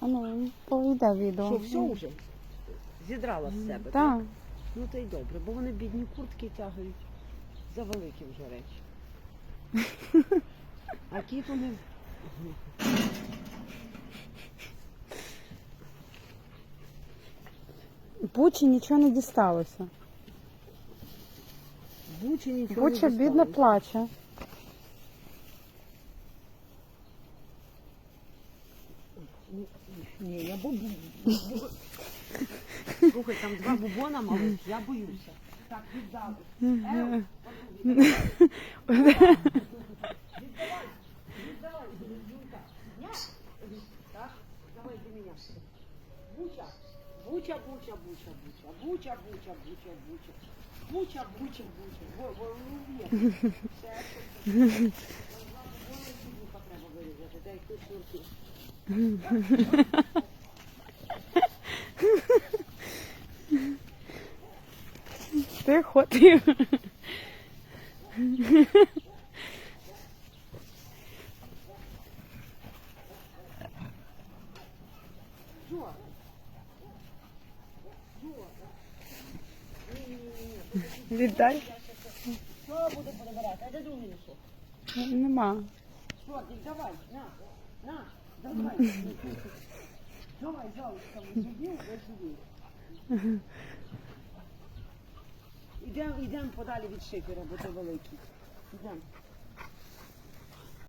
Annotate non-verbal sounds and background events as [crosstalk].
А ну, повіде відео. Що, все вже? Зідрала з себе, Так. Ну то й добре, бо вони бідні куртки тягають. За великі вже речі. [laughs] А кіт вони. Бучі нічого не дісталося. Бучі нічого Буча не бідно дістали. плаче. Ні, я бо... Слухай, там два бубона малих, я боюся. Так, віддали. Ев, віддавай, Юлька. Ня? Так, давай до меня. Буча, буча, буча, буча, буча, буча, буча, буча, буча. Буча, буча, буча. Во, во, ну, є. Все, все, все. Ти хотів. Віддай. Що буде подобрати? А де другий? Нема. Що, ти давай, на, на, давай. Давай, залишка, зубів, дай сюди. Ідемо, подалі від шифера, бо це великий. Ідемо.